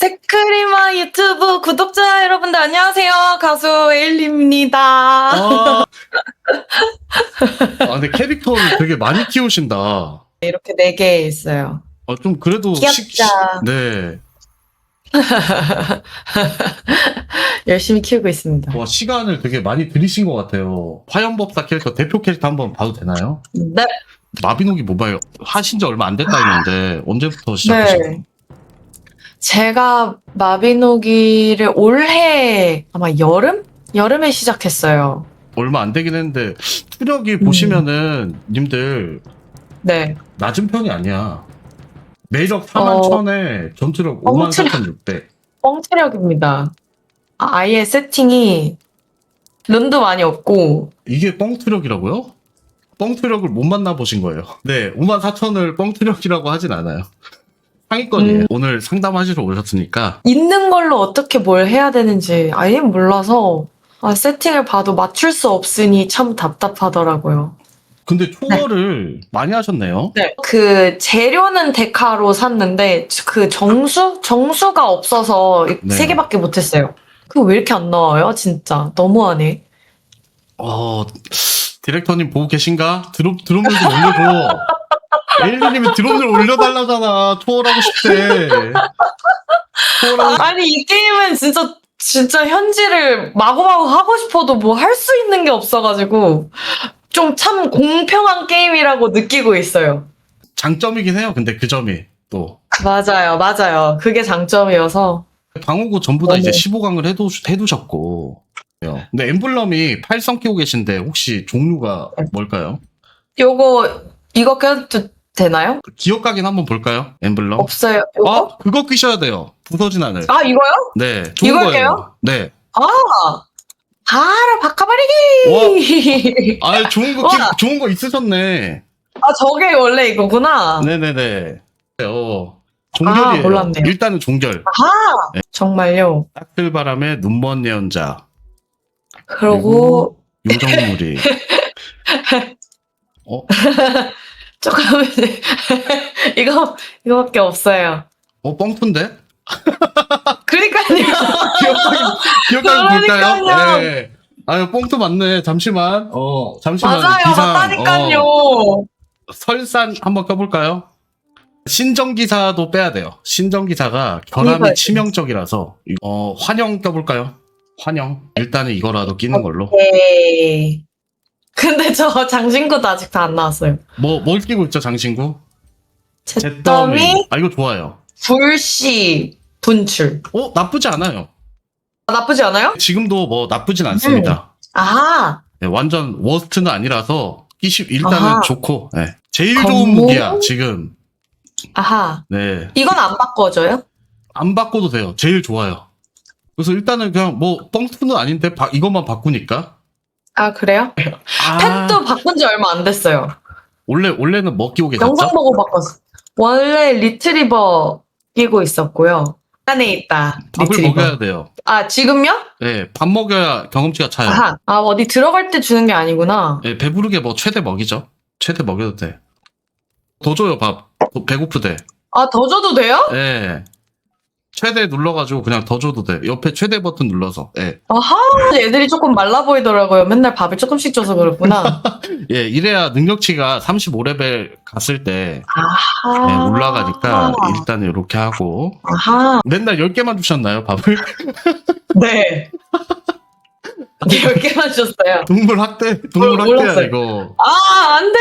세크리마 유튜브 구독자 여러분들 안녕하세요. 가수 에일리입니다. 아, 아, 근데 캐릭터를 되게 많이 키우신다. 이렇게 네 개 있어요. 아, 좀 그래도 귀엽죠? 네. 열심히 키우고 있습니다. 와, 시간을 되게 많이 들이신 것 같아요. 화염법사 캐릭터, 대표 캐릭터 한번 봐도 되나요? 네. 마비노기 모바일 하신 지 얼마 안 됐다 했는데, 언제부터 시작하신 거예요? 네. 제가 마비노기를 올해 아마 여름? 여름에 시작했어요. 얼마 안 되긴 했는데, 투력이 음. 보시면은, 님들, 네. 낮은 편이 아니야. 매력 4만 어. 천에 전투력 어, 5만 체력. 4,600. 뻥체력입니다. 아, 아예 세팅이 룬도 많이 없고 이게 뻥투력이라고요? 뻥투력을 못 만나보신 거예요. 네, 5만 4천을 뻥투력이라고 하진 않아요. 상위권이에요. 음. 오늘 상담하시러 오셨으니까. 있는 걸로 어떻게 뭘 해야 되는지 아예 몰라서 아, 세팅을 봐도 맞출 수 없으니 참 답답하더라고요. 근데 초월을 많이 하셨네요. 네. 그 재료는 데카로 샀는데 그 정수? 정수가 없어서 네. 세 개밖에 못 했어요. 그거 왜 이렇게 안 나와요? 진짜 너무하네. 어, 디렉터님 보고 계신가? 드롭, 드롭을 좀 올려줘. 에일리님이 드롭을 올려달라잖아. 초월하고 싶대. 초월하고 아니 이 게임은 진짜 진짜 현질을 마구마구 하고 싶어도 뭐 할 수 있는 게 없어가지고 좀 참 공평한 게임이라고 느끼고 있어요. 장점이긴 해요. 근데 그 점이 또. 맞아요, 맞아요. 그게 장점이어서. 방어구 전부 다. 이제 15강을 해두, 해두셨고. 근데 엠블럼이 8성 끼고 계신데 혹시 종류가 뭘까요? 요거 이거 껴도 되나요? 기억 각인 한번 볼까요? 엠블럼. 없어요. 요거? 아, 그거 끼셔야 돼요. 부서진 하늘. 아 이거요? 네, 좋은 이걸 거예요. 네. 아 바로 바꿔버리기. 아, 좋은 거, 끼-. 좋은 거 있으셨네. 아 저게 원래 이거구나. 네네네. 어, 종결이에요. 아, 몰랐네요. 일단은 종결. 아 정말요. 딱들 바람에 눈먼 예언자. 그러고 요정무리. 어, 조금 이거 이거밖에 없어요. 어, 뻥푼데? 그러니까요. 기억하기, 볼까요? 그러니까요. 네. 아유, 뻥투 맞네. 잠시만. 어, 잠시만. 맞아요, 기상. 맞다니까요. 어, 설산 한번 껴볼까요? 신정 기사도 빼야 돼요. 신정 기사가 결함이 이거요. 치명적이라서. 어, 환영 껴볼까요? 환영. 일단은 이거라도 끼는 걸로. 네. 근데 저 장신구도 아직도 안 나왔어요. 뭐, 뭘 끼고 있죠, 장신구? 잿더미, 아, 이거 좋아요. 불씨, 분출. 어, 나쁘지 않아요. 아, 나쁘지 않아요? 지금도 뭐 나쁘진 않습니다. 아, 네, 완전 워스트는 아니라서 끼시, 일단은 아하. 좋고, 네. 제일 좋은 건모? 무기야, 지금. 아하. 네. 이건 안 바꿔줘요? 안 바꿔도 돼요. 제일 좋아요. 그래서 일단은 그냥 뭐 뻥투는 아닌데 바- 이것만 바꾸니까. 아, 그래요? 아, 펫도 바꾼 지 얼마 안 됐어요. 원래 원래는 뭐 끼고 영상? 보고 바꿨어. 원래 리트리버 끼고 있었고요. 안에 있다. 밥을 리트리버. 먹여야 돼요. 아, 지금요? 네, 밥 먹여야 경험치가 차요. 아하. 아, 어디 들어갈 때 주는 게 아니구나. 네, 배부르게 뭐 최대 먹이죠. 최대 먹여도 돼. 더 줘요 밥. 더 배고프대. 아, 더 줘도 돼요? 네. 최대 눌러가지고 그냥 더 줘도 돼. 옆에 최대 버튼 눌러서. 예. 아하. 애들이 조금 말라 보이더라고요. 맨날 밥을 조금씩 줘서 그렇구나. 예, 이래야 능력치가 35레벨 갔을 때 아하. 네, 올라가니까 일단은 이렇게 하고 아하. 맨날 10개만 주셨나요, 밥을? 네. 네, 10개만 줬어요. 동물 학대, 동물 몰- 학대야 몰랐어요. 이거. 아, 안 돼!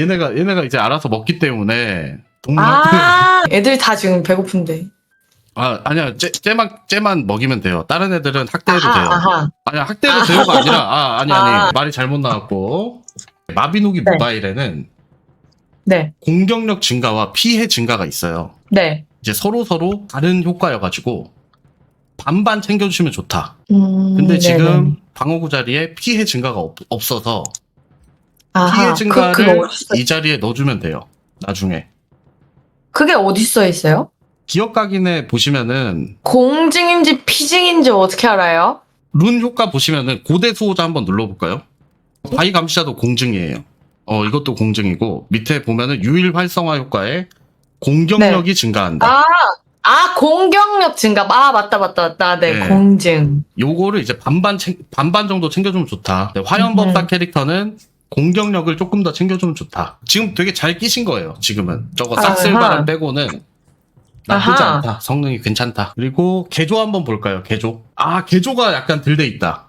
얘네가 얘네가 이제 알아서 먹기 때문에. 아, 애들이 다 지금 배고픈데. 아, 아니야. 쟤, 쟤만 쟤만 먹이면 돼요. 다른 애들은 학대해도 아하, 돼요. 아하. 아니야, 학대해도 아하. 돼요가 아니라 아, 아니 아니. 아. 말이 잘못 나왔고. 마비노기 네. 모바일에는 네, 공격력 증가와 피해 증가가 있어요. 네. 이제 서로 서로 다른 효과여가지고 반반 챙겨주시면 좋다. 음, 근데 지금 네네. 방어구 자리에 피해 증가가 없, 없어서 아하, 피해 그, 증가를 그거 어딨어? 이 자리에 넣어주면 돼요. 나중에 그게 어디 써 있어요? 기억 각인에 보시면은 공증인지 피증인지 어떻게 알아요? 룬 효과 보시면은 고대 수호자 한번 눌러볼까요? 바위 감시자도 공증이에요. 어 이것도 공증이고 밑에 보면은 유일 활성화 효과에 공격력이 증가한다. 아, 아, 공격력 증가. 아, 맞다, 맞다, 맞다. 네, 네. 공증. 요거를 이제 반반 챙- 반반 정도 챙겨주면 좋다. 네, 화염법사 음. 캐릭터는 공격력을 조금 더 챙겨주면 좋다. 지금 되게 잘 끼신 거예요. 지금은 저거 아하. 싹쓸바람 빼고는 나쁘지 아하. 않다. 성능이 괜찮다. 그리고 개조 한번 볼까요? 개조. 아 개조가 약간 덜돼 있다.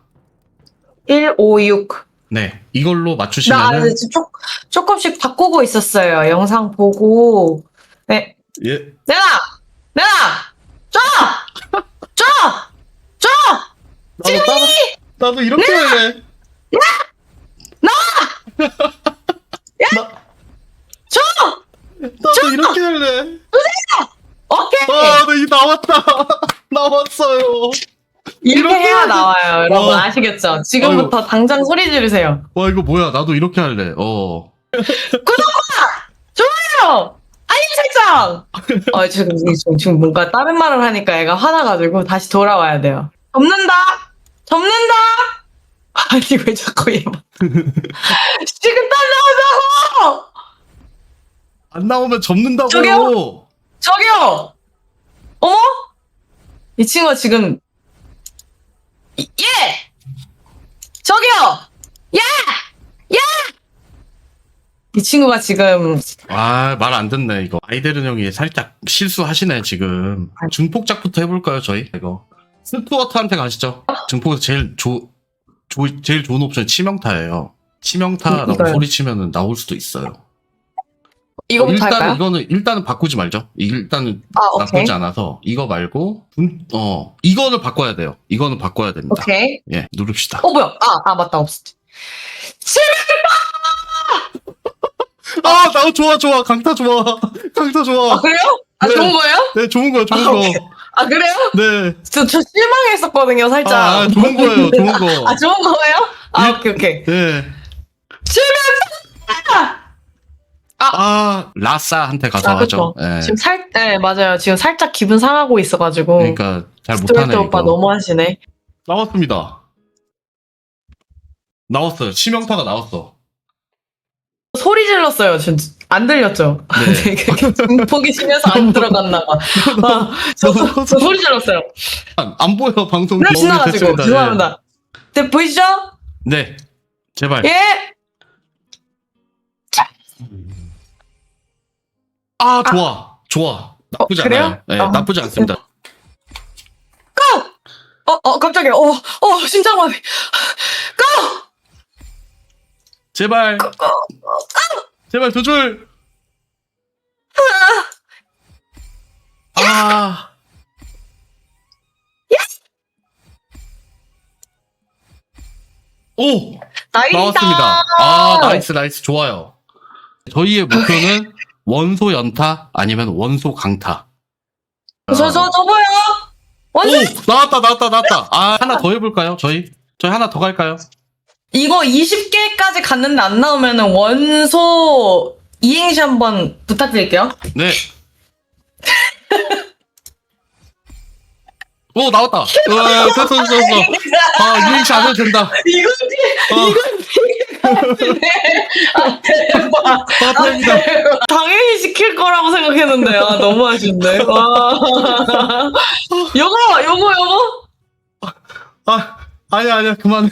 1, 5, 6. 네 이걸로 나 맞추시면은 아직 조, 조금씩 바꾸고 있었어요. 영상 보고. 네. 예 내놔! 내놔! 줘! 줘! 줘! 나도 나도, 나도 이렇게 할래. 나 줘! 나도 이렇게 할래. 오케이! 아, 네, 나왔다. 나왔어요. 이렇게 이렇게 해야. 나와요. 여러분 와. 아시겠죠? 지금부터 당장 소리 지르세요. 와, 이거 뭐야? 나도 이렇게 할래. 어. 좋아요! 알림 설정! 어, 지금, 지금, 지금 뭔가 다른 말을 하니까 애가 화나가지고 다시 돌아와야 돼요. 접는다! 접는다! 아니, 왜 자꾸 얘 막. 지금 딸 나오자고! 안 나오면 접는다고요. 저기요? 저기요! 어머? 이 친구가 지금, 이- 예! 저기요! 야! 야! 이 친구가 지금, 아, 말 안 듣네, 이거. 아이데른 형이 살짝 실수하시네, 지금. 증폭작부터 해볼까요, 저희? 이거. 스투어트한테 가시죠. 증폭에서 제일 조, 조, 제일 좋은 옵션이 치명타예요. 치명타라고 이거요? 소리치면은 나올 수도 있어요. 이거부터 일단은 할까요? 이거는 일단은 바꾸지 말죠. 이- 일단은 아, 오케이. 나쁘지 않아서 이거 말고 음, 어 이거는 바꿔야 돼요. 이거는 바꿔야 됩니다. 오케이. 예, 누릅시다. 어, 뭐야? 아, 아, 맞다, 없었지. 아, 나 좋아, 좋아. 강타 좋아. 강타 아, 좋아. 그래요? 아, 네. 좋은 거예요? 네, 좋은 거야, 좋은 아, 거. 오케이. 아, 그래요? 네. 저, 저 실망했었거든요, 살짝. 아, 아, 좋은 거예요, 좋은 거. 아, 좋은 거예요? 아, 예. 오케이, 오케이. 네. 아, 라싸한테 가서 아, 하죠. 예. 지금 살, 네, 맞아요. 지금 살짝 기분 상하고 있어가지고. 그러니까 잘 스튜어트 못하네 오빠 이거. 너무 하시네. 나왔습니다. 나왔어요. 치명타가 나왔어. 소리 질렀어요. 전, 안 들렸죠? 네. 중폭이 심해서 안 들어갔나 봐. 아, 저, 저, 저 소리 질렀어요. 안, 안 보여 방송. 너무 지나가지고. 됐습니다. 죄송합니다. 네, 보이시죠? 네. 네. 제발. 예! 아 좋아 좋아 나쁘지 어, 그래요? 않아요. 네, 어. 나쁘지 않습니다. 어, 어, 깜짝이야. 어, 어, 심장마비. 고! 제발 제발 두 줄. 아. 오 나이다! 나왔습니다. 아 나이스 나이스 좋아요. 저희의 목표는 원소 연타 아니면 원소 강타. 저, 저, 저 보여! 오 완전! 나왔다 나왔다 나왔다. 아 하나 더 해볼까요? 저희 저희 하나 더 갈까요? 이거 20개까지 갔는데 안 나오면은 원소 이행시 한번 부탁드릴게요. 네. 오 나왔다. 와 됐어 됐어 됐어. 아 이행시 안 해도 된다. 이건 어, 피해 아, 대박. 아 다행이다. 당연히 시킬 거라고 생각했는데, 아, 너무 아쉽네. 와. 요거, 요거, 요거? 아 아니야 아니야 그만.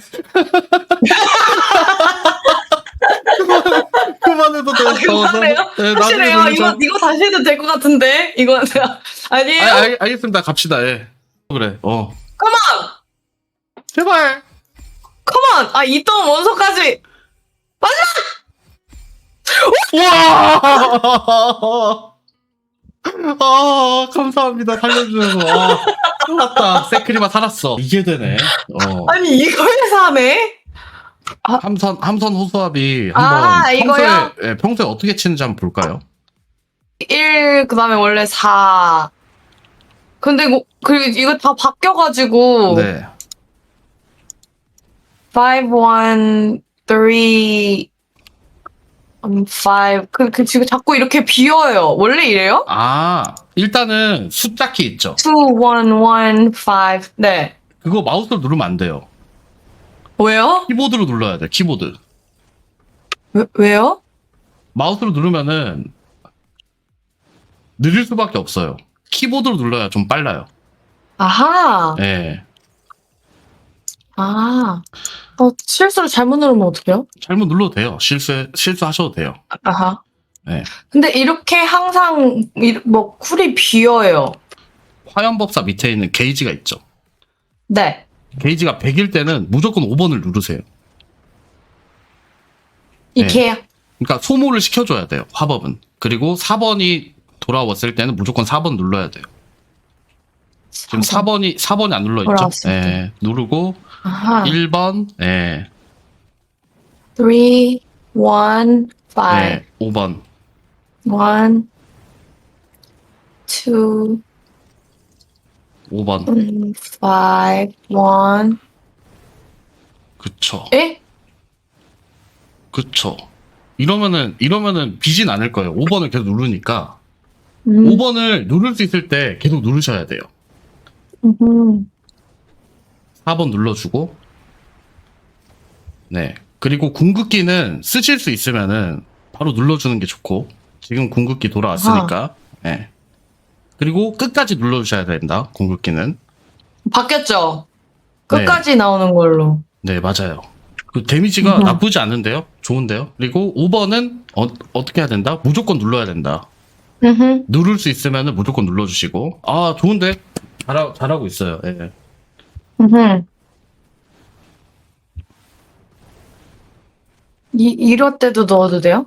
그만 그만해도 돼. 아, 그만해요? 네, 확실해요? 이거, 이거 다시 해도 될 것 같은데? 이거, 아니에요? 아, 알, 알겠습니다. 갑시다. 예. 그래. 어. 컴온! 제발. 컴온! 아, 있던 원소까지! 와. 아 감사합니다 살려주셔서 아, 살았다 세크리마 살았어 이게 되네 어. 아니, 이걸 사네? 함선 함선 호수아비 한번 아, 평소에? 예, 평소에 어떻게 치는지 한번 볼까요? 1, 그 다음에 원래 4. 근데 이거, 그, 이거 다 바뀌어가지고. 네. 5, 1, 3, 5. 그, 그, 지금 자꾸 이렇게 비어요. 원래 이래요? 아 일단은 숫자 키 있죠. 2, 1, 1, 5. 네. 그거 마우스로 누르면 안 돼요. 왜요? 키보드로 눌러야 돼. 키보드. 왜, 왜요? 마우스로 누르면은 느릴 수밖에 없어요. 키보드로 눌러야 좀 빨라요. 아하. 예. 아. 어, 실수를 잘못 누르면 어떡해요? 잘못 눌러도 돼요. 실수 실수하셔도 돼요. 아하. 네. 근데 이렇게 항상 이- 뭐 쿨이 비어요. 화염법사 밑에 있는 게이지가 있죠. 네. 게이지가 100일 때는 무조건 5번을 누르세요. 이케요. 그러니까 소모를 시켜줘야 돼요. 화법은. 그리고 4번이 돌아왔을 때는 무조건 4번 눌러야 돼요. 지금 4번이 4번이 안 눌러 있죠? 예. 누르고 아하. 1번, 예. 3, 1, 5, 네, 5번. 1, 2, 5번. 5, 1. 그쵸. 에? 그쵸. 이러면은, 이러면은 비진 않을 거예요. 5번을 계속 누르니까. 음. 5번을 누를 수 있을 때 계속 누르셔야 돼요. 음. 4번 눌러주고. 네. 그리고 궁극기는 쓰실 수 있으면은 바로 눌러주는 게 좋고. 지금 궁극기 돌아왔으니까. 네. 그리고 끝까지 눌러주셔야 된다. 궁극기는. 바뀌었죠? 끝까지 나오는 걸로. 네, 맞아요. 그 데미지가 음. 나쁘지 않은데요? 좋은데요? 그리고 5번은 어, 어떻게 해야 된다? 무조건 눌러야 된다. 음흠. 누를 수 있으면 무조건 눌러주시고. 아, 좋은데? 잘하, 잘하고 있어요. 예. 음흠. 이, 이럴 때도 넣어도 돼요?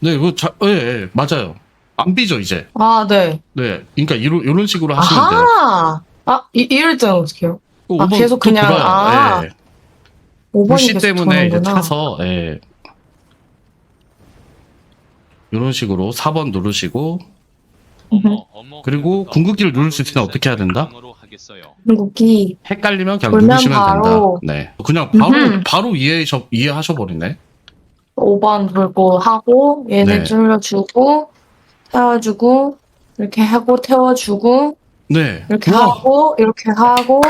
네, 이거 자, 예, 예, 맞아요. 안 삐져, 이제. 아, 네. 네. 그러니까 이런, 이런 식으로 하시면 돼요. 아하! 아, 이, 이럴 때는 어떻게 해요? 또 아, 5번 계속 또 그냥, 돌아요. 아. 예. 5번이 불씨 계속 때문에 이제 도는구나. 차서, 예. 이런 식으로 4번 누르시고, 음흠. 그리고 궁극기를 누를 수 있으면 어떻게 해야 된다? 궁극기. 헷갈리면 그냥 누르시면 바로. 된다. 네. 그냥 바로, 음흠. 바로 이해하셔, 이해하셔 버리네. 5번 돌고 하고, 얘네 네. 찔러주고, 태워주고, 이렇게 하고, 태워주고, 네. 이렇게 우와, 하고, 이렇게 하고,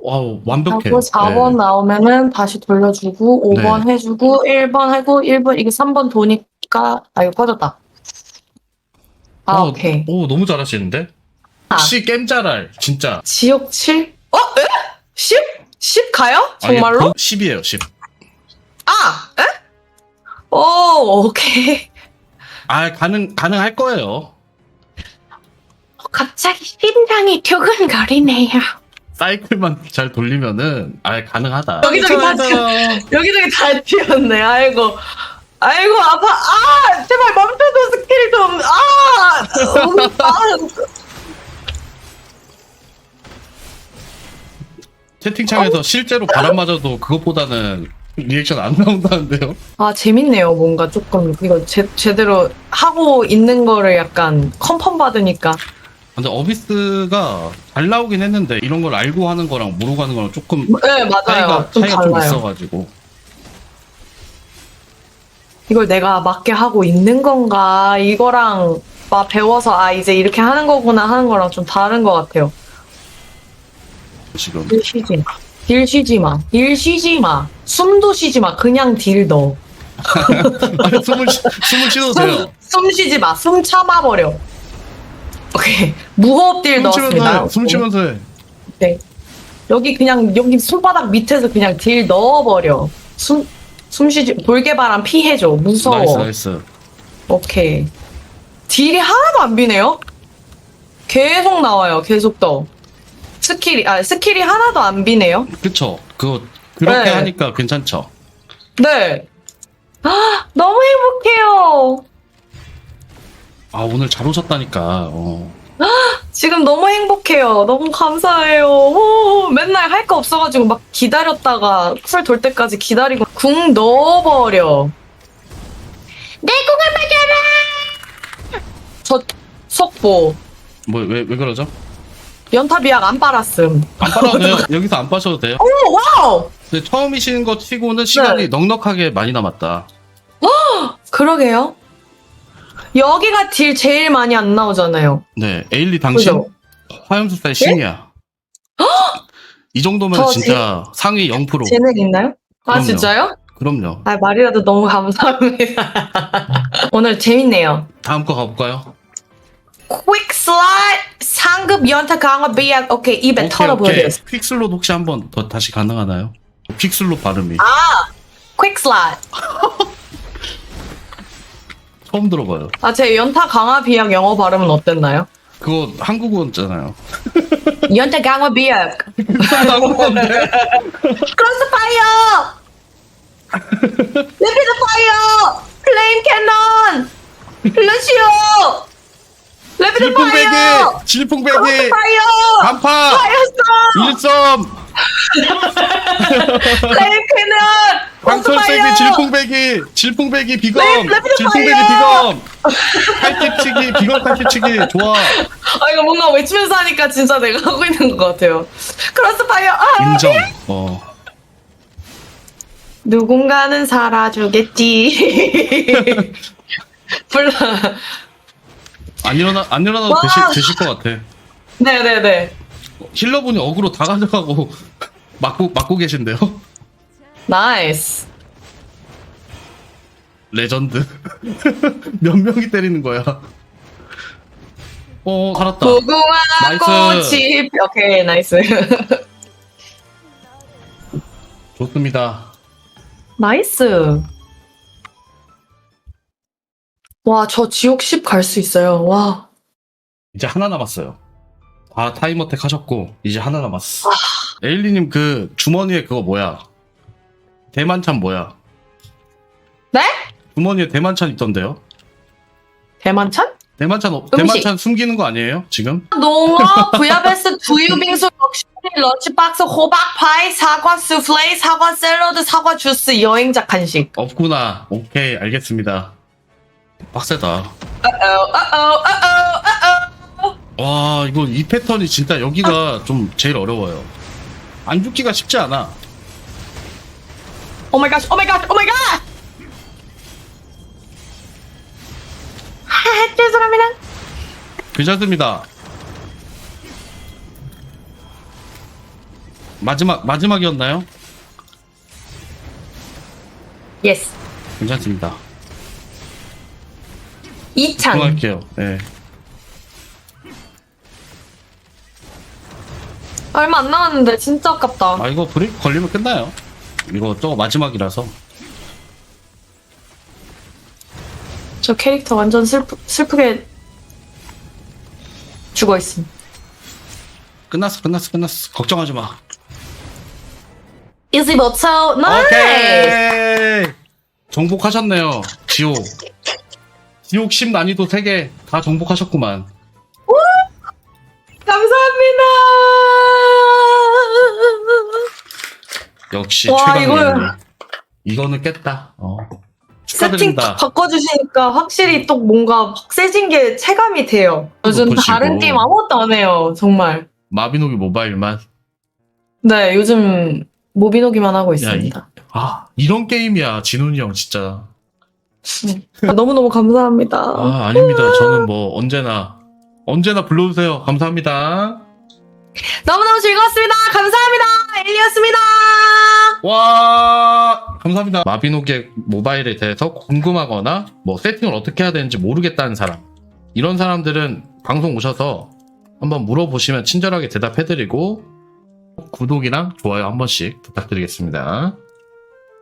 와우, 완벽해. 하고 4번 네. 나오면은 다시 돌려주고 5번 해주고 1번 하고 1번 이게 3번 도니까 아 이거 꺼졌다. 아 어, 오케이. 오, 너무 잘하시는데? 아. 혹시 겜자랄, 진짜. 지역 7? 어? 에? 10? 10 가요? 정말로? 10이에요, 10. 아! 에? 오 오케이. 아, 가능, 가능할 거예요. 갑자기 심장이 두근거리네요. 사이클만 잘 돌리면은, 아, 가능하다. 여기저기 다 괜찮아요. 여기저기 다 튀었네. 아이고. 아이고 아파. 아 제발 멈춰줘 스킬 좀. 아. 음, 아. 채팅창에서 실제로 바람 맞아도 그것보다는 리액션 안 나온다는데요? 아 재밌네요. 뭔가 조금 이거 제, 제대로 하고 있는 거를 약간 컨펌 받으니까. 근데 어비스가 잘 나오긴 했는데, 이런 걸 알고 하는 거랑 모르고 하는 거랑 조금 네 맞아요. 차이가, 좀 차이가 좀 달라요. 있어가지고. 이걸 내가 맞게 하고 있는 건가? 이거랑 막 배워서 아 이제 이렇게 하는 거구나 하는 거랑 좀 다른 것 같아요. 지금. 딜 쉬지 마 딜 쉬지 마 딜 쉬지 마 숨도 쉬지 마 그냥 딜 넣어 아니, 숨을, 쉬- 숨을 쉬어도 돼요. 숨, 숨 쉬지 마 숨 참아버려 오케이 무호흡 딜 숨 넣었습니다 해. 숨 쉬면서 해. 네. 여기 그냥 여기 손바닥 밑에서 그냥 딜 넣어버려. 숨 숨쉬지 돌개바람 피해줘. 무서워. 나이스, 나이스. 오케이. 딜이 하나도 안 비네요. 계속 나와요. 계속 떠. 스킬이 아 스킬이 하나도 안 비네요. 그쵸. 그거, 그렇게 네. 하니까 괜찮죠. 네. 아 너무 행복해요. 아, 오늘 잘 오셨다니까. 어. 지금 너무 행복해요. 너무 감사해요. 오, 맨날 할 거 없어가지고 막 기다렸다가 쿨 돌 때까지 기다리고 궁 넣어버려. 내 궁을 맞아라! 저 속보. 뭐, 왜, 왜 그러죠? 연타비약 안 빨았음. 안 빨아도 돼요. 여기서 안 빠셔도 돼요. 오, 와우! 근데 처음이신 거 치고는 시간이 네. 넉넉하게 많이 남았다. 그러게요. 여기가 딜 제일 많이 안 나오잖아요. 네, 에일리 당신 그죠? 화염술사의 신이야. 이 정도면 저 진짜 상위 0%. 재능 있나요? 아, 그럼요. 진짜요? 그럼요. 아, 말이라도 너무 감사합니다. 오늘 재밌네요. 다음 거 가볼까요? Quick slide 상급 연타 강화 비약 오케이 입에 오케이, 오케이. 퀵슬롯 혹시 한번 더 다시 가능하나요? 퀵슬롯 발음이 아 quick slide 처음 들어봐요. 아제 연타 강화 비약 영어 발음은 어땠나요? 그거 한국어잖아요. 연타 강화 비약 한국어인데? 크로스 파이어 레피드 파이어 플레임 캐논 루시오 레피드 파이어 질풍배기! 질풍배기! 크로스파이어 간파! 파이어스톰 1점! 플레임 캐논 광철세기 질풍배기! 질풍배기 비검! 네, 레피드 질풍배기 파이어! 비검! 팔집치기 비검 팔집치기 좋아! 아 이거 뭔가 외치면서 하니까 진짜 내가 하고 있는 것 같아요 크로스파이어 아 인정. 어. 누군가는 살아주겠지 불러 안 일어나 안 일어나도 와. 되실 되실 것 같아. 네네네 힐러분이 어그로 다 가져가고 막고 막고 계신데요. 나이스 레전드. 몇 명이 때리는 거야. 어 살았다. 무궁화 나이스. 꽃이 오케이 나이스 좋습니다. 나이스 와 저 지옥 10 갈 수 있어요 와 이제 하나 남았어요. 다 타이머택 하셨고 이제 하나 남았어. 에일리님 그 주머니에 그거 뭐야? 대만찬 뭐야? 네? 주머니에 대만찬 있던데요? 대만찬? 대만찬 어- 음식. 대만찬 숨기는 거 아니에요? 지금? 농어 부야베스 두유 빙수 럭셔리 런치박스 호박파이 사과 수플레이 사과 샐러드 사과 주스 여행자 간식 없구나. 오케이 알겠습니다. 빡세다. 어어어 어어 어어 와 이거 이 패턴이 진짜 여기가 좀 제일 어려워요. 안 죽기가 쉽지 않아. 오마이갓 오마이갓 오마이갓 하 죄송합니다 괜찮습니다. 마지막 마지막이었나요? 예스 괜찮습니다. 이찬 통할게요. 네. 얼마 안 남았는데 진짜 아깝다 아 이거 브레이크 걸리면 끝나요. 이거 저거 마지막이라서. 저 캐릭터 완전 슬프, 슬프게 죽어있음 끝났어 끝났어 끝났어. 걱정하지 마. 이지버터 나이스 오케이. 정복하셨네요. 지옥. 지옥 10 난이도 3개 다 정복하셨구만. 감사합니다 역시 와. 이걸- 이거는 깼다. 어. 세팅 축하드립니다. 탁 바꿔주시니까 확실히 또 뭔가 확 세진 게 체감이 돼요 요즘 높으시고. 다른 게임 아무것도 안 해요 정말 마비노기 모바일만. 네 요즘 모비노기만 하고 있습니다 아 이런 게임이야 진훈이 형 진짜. 네. 너무너무 감사합니다 아 아닙니다. 저는 뭐 언제나 언제나 불러주세요. 감사합니다. 너무너무 즐거웠습니다 감사합니다 엘리였습니다 와 감사합니다. 마비노기의 모바일에 대해서 궁금하거나 뭐 세팅을 어떻게 해야 되는지 모르겠다는 사람 이런 사람들은 방송 오셔서 한번 물어보시면 친절하게 대답해드리고 구독이랑 좋아요 한 번씩 부탁드리겠습니다.